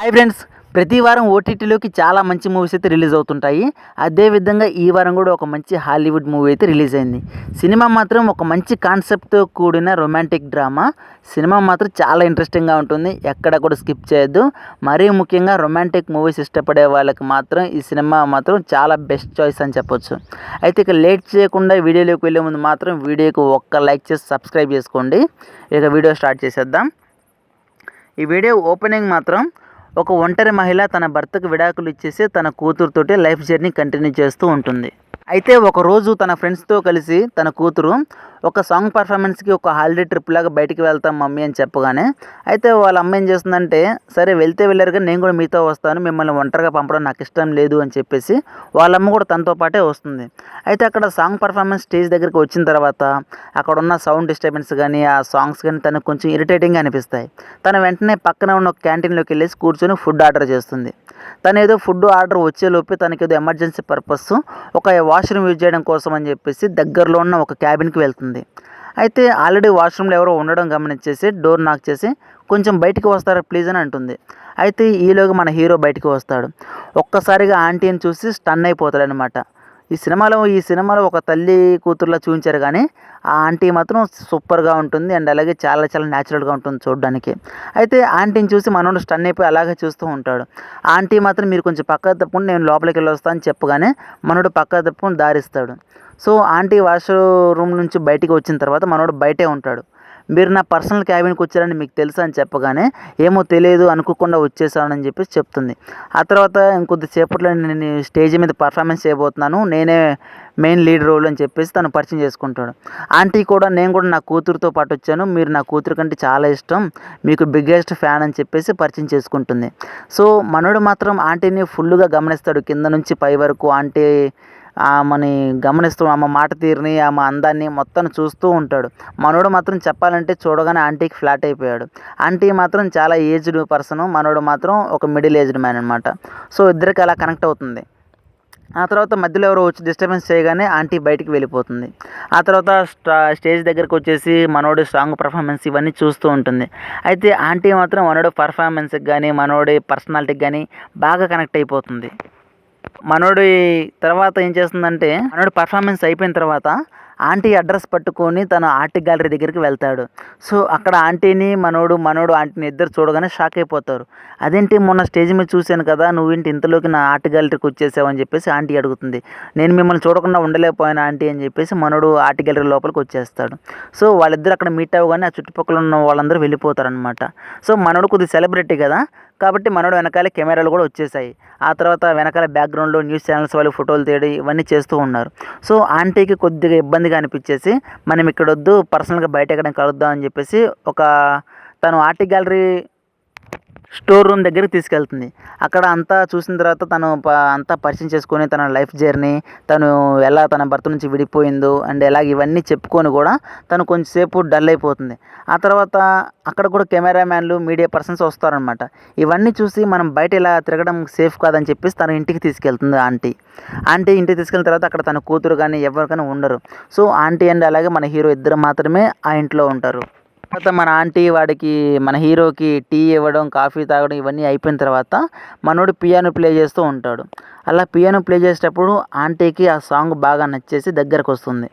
Hi friends ప్రతి వారం ఓటీటీలోకి చాలా మంచి మూవీస్ అయితే రిలీజ్ అవుతుంటాయి. అదేవిధంగా ఈ వారం కూడా ఒక మంచి హాలీవుడ్ మూవీ అయితే రిలీజ్ అయింది. సినిమా మాత్రం ఒక మంచి కాన్సెప్ట్తో కూడిన రొమాంటిక్ డ్రామా. సినిమా మాత్రం చాలా ఇంట్రెస్టింగ్గా ఉంటుంది. ఎక్కడ కూడా స్కిప్ చేయొద్దు. మరీ ముఖ్యంగా రొమాంటిక్ మూవీస్ ఇష్టపడే వాళ్ళకి మాత్రం ఈ సినిమా మాత్రం చాలా బెస్ట్ చాయిస్ అని చెప్పొచ్చు. అయితే ఇక లేట్ చేయకుండా వీడియోలోకి వెళ్ళే ముందు మాత్రం వీడియోకి ఒక్క లైక్ చేసి సబ్స్క్రైబ్ చేసుకోండి. ఇక వీడియో స్టార్ట్ చేసేద్దాం. ఈ వీడియో ఓపెనింగ్ మాత్రం ఒక ఒంటరి మహిళ తన భర్తకు విడాకులు ఇచ్చేసి తన కూతురుతోటి లైఫ్ జర్నీ కంటిన్యూ చేస్తూ ఉంటుంది. అయితే ఒక రోజు తన ఫ్రెండ్స్తో కలిసి తన కూతురు ఒక సాంగ్ పర్ఫార్మెన్స్కి ఒక హాలిడే ట్రిప్ లాగా బయటికి వెళ్తాం మమ్మీ అని చెప్పగానే అయితే వాళ్ళ అమ్మ ఏం చేస్తుందంటే సరే వెళ్తే వెళ్ళారు కానీ నేను కూడా మీతో వస్తాను మిమ్మల్ని ఒంటరిగా పంపడం నాకు ఇష్టం లేదు అని చెప్పేసి వాళ్ళమ్మ కూడా తనతో పాటే వస్తుంది. అయితే అక్కడ సాంగ్ పర్ఫార్మెన్స్ స్టేజ్ దగ్గరికి వచ్చిన తర్వాత అక్కడ ఉన్న సౌండ్ డిస్టర్బెన్స్ కానీ ఆ సాంగ్స్ కానీ తనకు కొంచెం ఇరిటేటింగ్గా అనిపిస్తాయి. తను వెంటనే పక్కన ఉన్న ఒక క్యాంటీన్లోకి వెళ్ళేసి కూర్చొని ఫుడ్ ఆర్డర్ చేస్తుంది. తను ఏదో ఫుడ్ ఆర్డర్ వచ్చేలోపు తనకి ఏదో ఎమర్జెన్సీ పర్పస్ ఒక వాష్రూమ్ యూజ్ చేయడం కోసం అని చెప్పేసి దగ్గరలో ఉన్న ఒక క్యాబిన్కి వెళ్తుంది. అయితే ఆల్రెడీ వాష్రూమ్లో ఎవరో ఉండడం గమనించేసి డోర్ నాక్ చేసి కొంచెం బయటికి వస్తారా ప్లీజ్ అని అంటుంది. అయితే ఈలోగా మన హీరో బయటికి వస్తాడు. ఒక్కసారిగా ఆంటీని చూసి స్టన్ అయిపోతాడు అనమాట ఈ సినిమాలో ఈ సినిమాలో ఒక తల్లి కూతురులా చూపించారు కానీ ఆ ఆంటీ మాత్రం సూపర్గా ఉంటుంది అండ్ అలాగే చాలా చాలా న్యాచురల్గా ఉంటుంది చూడడానికి. అయితే ఆంటీని చూసి మనోడు స్టన్ అయిపోయి అలాగే చూస్తూ ఉంటాడు. ఆంటీ మాత్రం మీరు కొంచెం పక్క తప్పుకుని నేను లోపలికి వెళ్ళి వస్తాను అని చెప్పగానే మనోడు పక్క తప్పుకుని దారిస్తాడు. సో ఆంటీ వాష్ రూమ్ నుంచి బయటికి వచ్చిన తర్వాత మనోడు బయటే ఉంటాడు. మీరు నా పర్సనల్ క్యాబిన్కి వచ్చారని మీకు తెలుసా అని చెప్పగానే ఏమో తెలియదు అనుకోకుండా వచ్చేసానని చెప్పేసి చెప్తుంది. ఆ తర్వాత ఇంకొద్దిసేపట్లో నేను స్టేజ్ మీద పర్ఫార్మెన్స్ చేయబోతున్నాను నేనే మెయిన్ లీడ్ రోల్ అని చెప్పేసి తను పరిచయం చేసుకుంటాడు. ఆంటీ కూడా నేను కూడా నా కూతురుతో పాటు వచ్చాను మీరు నా కూతురు కంటే చాలా ఇష్టం మీకు బిగ్గెస్ట్ ఫ్యాన్ అని చెప్పేసి పరిచయం చేసుకుంటుంది. సో మనోడు మాత్రం ఆంటీని ఫుల్గా గమనిస్తాడు కింద నుంచి పై వరకు ఆంటీ ఆమెని గమనిస్తూ ఆమె మాట తీరుని ఆమె అందాన్ని మొత్తం చూస్తూ ఉంటాడు. మనోడు మాత్రం చెప్పాలంటే చూడగానే ఆంటీకి ఫ్లాట్ అయిపోయాడు. ఆంటీ మాత్రం చాలా ఏజ్డ్ పర్సన్ మనోడు మాత్రం ఒక మిడిల్ ఏజ్డ్ మ్యాన్ అనమాట సో ఇద్దరికి అలా కనెక్ట్ అవుతుంది. ఆ తర్వాత మధ్యలో ఎవరో వచ్చి డిస్టర్బెన్స్ చేయగానే ఆంటీ బయటికి వెళ్ళిపోతుంది. ఆ తర్వాత స్టా స్టేజ్ దగ్గరకు వచ్చేసి మనోడి సాంగ్ పర్ఫార్మెన్స్ ఇవన్నీ చూస్తూ ఉంటుంది. అయితే ఆంటీ మాత్రం మనోడి పర్ఫార్మెన్స్కి కానీ మనోడి పర్సనాలిటీకి కానీ బాగా కనెక్ట్ అయిపోతుంది. మనోడి తర్వాత ఏం చేస్తుందంటే మనోడి పర్ఫార్మెన్స్ అయిపోయిన తర్వాత ఆంటీ అడ్రస్ పట్టుకొని తన ఆర్ట్ గ్యాలరీ దగ్గరికి వెళ్తాడు. సో అక్కడ ఆంటీని మనోడు మనోడు ఆంటీని ఇద్దరు చూడగానే షాక్ అయిపోతారు. అదేంటి మొన్న స్టేజ్ మీద చూశాను కదా నువ్వేంటి ఇంతలోకి నా ఆర్ట్ గ్యాలరీకి వచ్చేసావు అని చెప్పేసి ఆంటీ అడుగుతుంది. నేను మిమ్మల్ని చూడకుండా ఉండలేకపోయాను ఆంటీ అని చెప్పేసి మనోడు ఆర్ట్ గ్యాలరీ లోపలికి వచ్చేస్తాడు. సో వాళ్ళిద్దరు అక్కడ మీట్ అవ్వగానే ఆ చుట్టుపక్కల ఉన్న వాళ్ళందరూ వెళ్ళిపోతారనమాట సో మనోడు కొద్దిగా సెలబ్రిటీ కదా కాబట్టి మనోడు వెనకాల కెమెరాలు కూడా వచ్చేసాయి. ఆ తర్వాత వెనకాల బ్యాక్గ్రౌండ్లో న్యూస్ ఛానల్స్ వాళ్ళు ఫోటోలు తీయడం ఇవన్నీ చేస్తూ ఉన్నారు. సో ఆంటీకి కొద్దిగా ఇబ్బందిగా అనిపించేసి మనం ఇక్కడ వద్దు పర్సనల్గా బయట ఎక్కడ కలుద్దాం అని చెప్పేసి ఒక తను ఆర్ట్ గ్యాలరీ స్టోర్ రూమ్ దగ్గరికి తీసుకెళ్తుంది. అక్కడ అంతా చూసిన తర్వాత తను ప అంతా పరిచయం చేసుకొని తన లైఫ్ జర్నీ తను ఎలా తన భర్త నుంచి విడిపోయిందో అండ్ ఎలా ఇవన్నీ చెప్పుకొని కూడా తను కొంచెంసేపు డల్ అయిపోతుంది. ఆ తర్వాత అక్కడ కూడా కెమెరామ్యాన్లు మీడియా పర్సన్స్ వస్తారనమాట ఇవన్నీ చూసి మనం బయట ఇలా తిరగడం సేఫ్ కాదని చెప్పేసి తన ఇంటికి తీసుకెళ్తుంది ఆంటీ. ఆంటీ ఇంటికి తీసుకెళ్ళిన తర్వాత అక్కడ తన కూతురు కానీ ఎవరికైనా ఉండరు. సో ఆంటీ అండ్ అలాగే మన హీరో ఇద్దరు మాత్రమే ఆ ఇంట్లో ఉంటారు. తర్వాత మన ఆంటీ వాడికి మన హీరోకి టీ ఇవ్వడం కాఫీ తాగడం ఇవన్నీ అయిపోయిన తర్వాత మనోడు పియానో ప్లే చేస్తూ ఉంటాడు. అలా పియానో ప్లే చేసేటప్పుడు ఆంటీకి ఆ సాంగ్ బాగా నచ్చేసి దగ్గరకు వస్తుంది.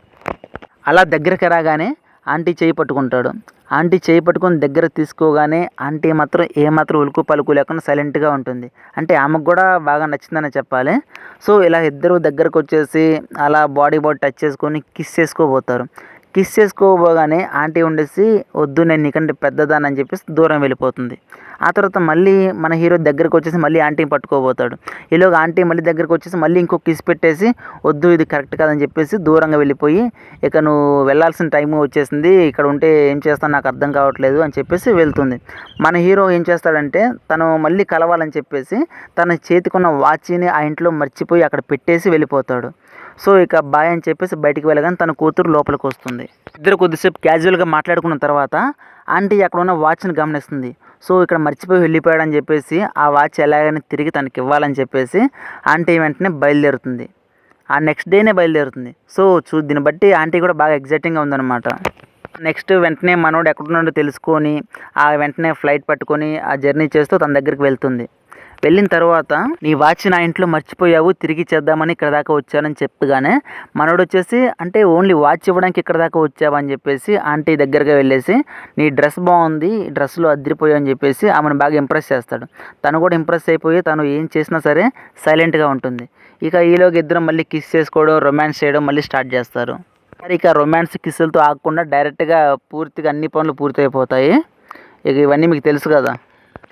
అలా దగ్గరికి రాగానే ఆంటీ చేయి పట్టుకుంటాడు. ఆంటీ చేయి పట్టుకొని దగ్గర తీసుకోగానే ఆంటీ మాత్రం ఏమాత్రం ఉలుకు పలుకు లేకుండా సైలెంట్గా ఉంటుంది. అంటే ఆమెకు కూడా బాగా నచ్చిందని చెప్పాలి. సో ఇలా ఇద్దరు దగ్గరకు వచ్చేసి అలా బాడీ బాడీ టచ్ చేసుకొని కిస్ చేసుకోబోతారు. కిస్ చేసుకోబోగానే ఆంటీ ఉండేసి వద్దు నేను నీకంటే అని చెప్పేసి దూరం వెళ్ళిపోతుంది. ఆ తర్వాత మళ్ళీ మన హీరో దగ్గరకు వచ్చేసి మళ్ళీ ఆంటీని పట్టుకోబోతాడు. ఈలోగా ఆంటీ మళ్ళీ దగ్గరకు వచ్చేసి మళ్ళీ ఇంకో కిస్ పెట్టేసి వద్దు ఇది కరెక్ట్ కాదని చెప్పేసి దూరంగా వెళ్ళిపోయి ఇక నువ్వు వెళ్ళాల్సిన టైం వచ్చేసింది ఇక్కడ ఉంటే ఏం చేస్తాను నాకు అర్థం కావట్లేదు అని చెప్పేసి వెళ్తుంది. మన హీరో ఏం చేస్తాడంటే తను మళ్ళీ కలవాలని చెప్పేసి తన చేతికున్న వాచ్ని ఆ ఇంట్లో మర్చిపోయి అక్కడ పెట్టేసి వెళ్ళిపోతాడు. సో ఇక బాయ్ అని చెప్పేసి బయటికి వెళ్ళగానే తన కూతురు లోపలికి వస్తుంది. ఇద్దరు కొద్దిసేపు క్యాజువల్గా మాట్లాడుకున్న తర్వాత ఆంటీ అక్కడ ఉన్న వాచ్ని గమనిస్తుంది. సో ఇక్కడ మర్చిపోయి వెళ్ళిపోయాడని చెప్పేసి ఆ వాచ్ ఎలాగైనా తిరిగి తనకి ఇవ్వాలని చెప్పేసి ఆంటీ వెంటనే బయలుదేరుతుంది. ఆ నెక్స్ట్ డేనే బయలుదేరుతుంది. సో చూ దీన్ని బట్టి ఆంటీ కూడా బాగా ఎగ్జైటింగ్గా ఉందన్నమాట. నెక్స్ట్ వెంటనే మనోడు ఎక్కడున్నాడో తెలుసుకొని ఆ వెంటనే ఫ్లైట్ పట్టుకొని ఆ జర్నీ చేస్తూ తన దగ్గరికి వెళ్తుంది. వెళ్ళిన తర్వాత నీ వాచ్ నా ఇంట్లో మర్చిపోయావు తిరిగి చేద్దామని ఇక్కడ దాకా వచ్చానని చెప్పగానే మనోడు వచ్చేసి అంటే ఓన్లీ వాచ్ ఇవ్వడానికి ఇక్కడ దాకా వచ్చావని చెప్పేసి ఆంటీ దగ్గరగా వెళ్ళేసి నీ డ్రెస్ బాగుంది డ్రెస్లో అద్దరిపోయావు అని చెప్పేసి ఆమెను బాగా ఇంప్రెస్ చేస్తాడు. తను కూడా ఇంప్రెస్ అయిపోయి తను ఏం చేసినా సరే సైలెంట్గా ఉంటుంది. ఇక ఈలోకి ఇద్దరు మళ్ళీ కిస్ చేసుకోవడం రొమాన్స్ చేయడం మళ్ళీ స్టార్ట్ చేస్తారు. మరి ఇక రొమాన్స్ కిస్సులతో ఆగకుండా డైరెక్ట్గా పూర్తిగా అన్ని పనులు పూర్తయిపోతాయి. ఇక ఇవన్నీ మీకు తెలుసు కదా.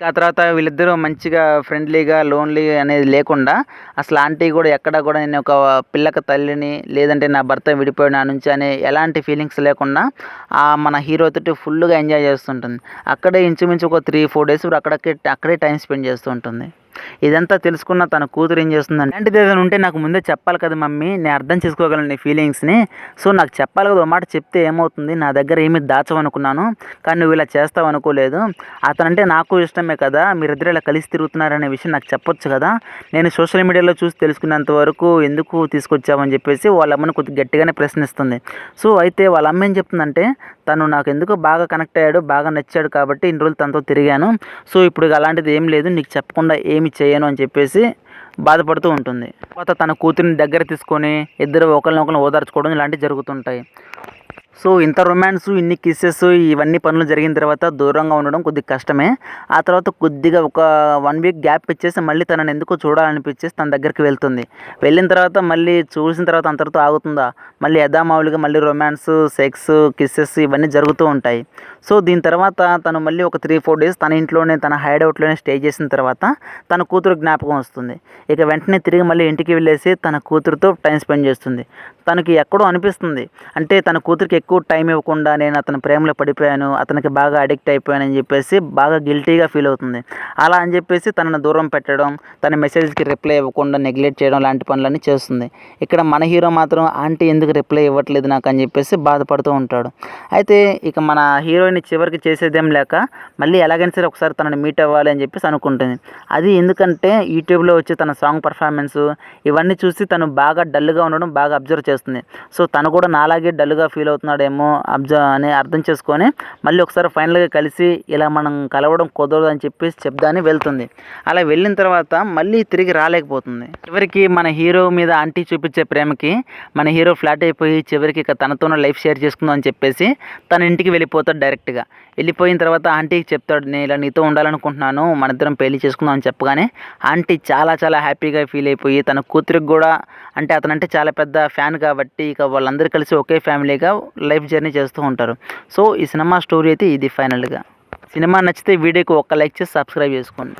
ఆ తర్వాత వీళ్ళిద్దరూ మంచిగా ఫ్రెండ్లీగా లోన్లీ అనేది లేకుండా అసలు ఆంటీ కూడా ఎక్కడ కూడా నేను ఒక పిల్లక తల్లిని లేదంటే నా భర్త విడిపోయిన నుంచి అనే ఎలాంటి ఫీలింగ్స్ లేకుండా ఆ మన హీరోతో ఫుల్గా ఎంజాయ్ చేస్తుంటుంది. అక్కడే ఇంచుమించు ఒక త్రీ ఫోర్ డేస్ అక్కడికే అక్కడే టైం స్పెండ్ చేస్తూ ఉంటుంది. ఇదంతా తెలుసుకున్న తన కూతురు ఏం చేస్తుందంటే అలాంటిది ఏదైనా ఉంటే నాకు ముందే చెప్పాలి కదా మమ్మీ నేను అర్థం చేసుకోగలను నీ ఫీలింగ్స్ని. సో నాకు చెప్పాలి కదా ఒక మాట చెప్తే ఏమవుతుంది? నా దగ్గర ఏమి దాచవనుకున్నాను కానీ నువ్వు ఇలా చేస్తావు అనుకోలేదు అతనంటే నాకు ఇష్టమే కదా మీరిద్దరు ఇలా కలిసి తిరుగుతున్నారనే విషయం నాకు చెప్పొచ్చు కదా. నేను సోషల్ మీడియాలో చూసి తెలుసుకున్నంత వరకు ఎందుకు తీసుకొచ్చావని చెప్పేసి వాళ్ళ అమ్మని కొద్దిగా గట్టిగానే ప్రశ్నిస్తుంది. సో అయితే వాళ్ళ అమ్మ ఏం చెప్తుందంటే తను నాకు ఎందుకో బాగా కనెక్ట్ అయ్యాడు బాగా నచ్చాడు కాబట్టి ఇన్ని రోజులు తనతో తిరిగాను. సో ఇప్పుడు అలాంటిది ఏం లేదు నీకు చెప్పకుండా ఏమి చేయను అని చెప్పేసి బాధపడుతూ ఉంటుంది. తర్వాత తన కూతురిని దగ్గర తీసుకొని ఇద్దరు ఒకరినొకరిని ఓదార్చుకోవడం ఇలాంటివి జరుగుతుంటాయి. సో ఇంత రొమాన్స్ ఇన్ని కిస్సెస్ ఇవన్నీ పనులు జరిగిన తర్వాత దూరంగా ఉండడం కొద్దిగా కష్టమే. ఆ తర్వాత కొద్దిగా ఒక వన్ వీక్ గ్యాప్ ఇచ్చేసి మళ్ళీ తనని ఎందుకో చూడాలనిపించేసి తన దగ్గరికి వెళ్తుంది. వెళ్ళిన తర్వాత మళ్ళీ చూసిన తర్వాత అంతటితో ఆగుతుందా? మళ్ళీ యథామావులుగా మళ్ళీ రొమాన్స్ సెక్స్ కిస్సెస్ ఇవన్నీ జరుగుతూ ఉంటాయి. సో దీని తర్వాత తను మళ్ళీ ఒక త్రీ ఫోర్ డేస్ తన ఇంట్లోనే తన హైడౌట్లోనే స్టే చేసిన తర్వాత తన కూతురు జ్ఞాపకం వస్తుంది. ఇక వెంటనే తిరిగి మళ్ళీ ఇంటికి వెళ్ళేసి తన కూతురుతో టైం స్పెండ్ చేస్తుంది. తనకి ఎక్కడో అనిపిస్తుంది. అంటే తన కూతురికి ఎక్కువ టైం ఇవ్వకుండా నేను అతని ప్రేమలో పడిపోయాను అతనికి బాగా అడిక్ట్ అయిపోయాను అని చెప్పేసి బాగా గిల్టీగా ఫీల్ అవుతుంది. అలా అని చెప్పేసి తనను దూరం పెట్టడం తన మెసేజ్కి రిప్లై ఇవ్వకుండా నెగ్లెక్ట్ చేయడం లాంటి పనులన్నీ చేస్తుంది. ఇక్కడ మన హీరో మాత్రం ఆంటీ ఎందుకు రిప్లై ఇవ్వట్లేదు నాకు? అని చెప్పేసి బాధపడుతూ ఉంటాడు. అయితే ఇక మన హీరోయిన్ చివరికి చేసేదేం లేక మళ్ళీ ఎలాగైనా సరే ఒకసారి తనని మీట్ అవ్వాలి అని చెప్పేసి అనుకుంటుంది. అది ఎందుకంటే యూట్యూబ్లో వచ్చి తన సాంగ్ పర్ఫార్మెన్స్ ఇవన్నీ చూసి తను బాగా డల్గా ఉండడం బాగా అబ్జర్వ్ చేస్తుంది. సో తను కూడా నాలాగే డల్గా ఫీల్ అవుతున్నాడు. అవుతున్నాడేమో అబ్జా అని అర్థం చేసుకొని మళ్ళీ ఒకసారి ఫైనల్గా కలిసి ఇలా మనం కలవడం కుదరదు అని చెప్పేసి చెప్దాని వెళ్తుంది. అలా వెళ్ళిన తర్వాత మళ్ళీ తిరిగి రాలేకపోతుంది. చివరికి మన హీరో మీద ఆంటీ చూపించే ప్రేమకి మన హీరో ఫ్లాట్ అయిపోయి చివరికి ఇక తనతోనే లైఫ్ షేర్ చేసుకుందాం అని చెప్పేసి తన ఇంటికి వెళ్ళిపోతాడు డైరెక్ట్గా. వెళ్ళిపోయిన తర్వాత ఆంటీకి చెప్తాడు నేను ఇలా నీతో ఉండాలనుకుంటున్నాను మన ఇద్దరం పెళ్ళి చేసుకుందాం అని చెప్పగానే ఆంటీ చాలా చాలా హ్యాపీగా ఫీల్ అయిపోయి తన కూతురికి కూడా అంటే అతనంటే చాలా పెద్ద ఫ్యాన్ కాబట్టి ఇక వాళ్ళందరూ కలిసి ఒకే ఫ్యామిలీగా లైఫ్ జర్నీ చేస్తూ ఉంటారు. సో ఈ సినిమా స్టోరీ అయితే ఇది ఫైనల్గా. సినిమా నచ్చితే వీడియోకి ఒక్క లైక్ చేసి సబ్స్క్రైబ్ చేసుకోండి.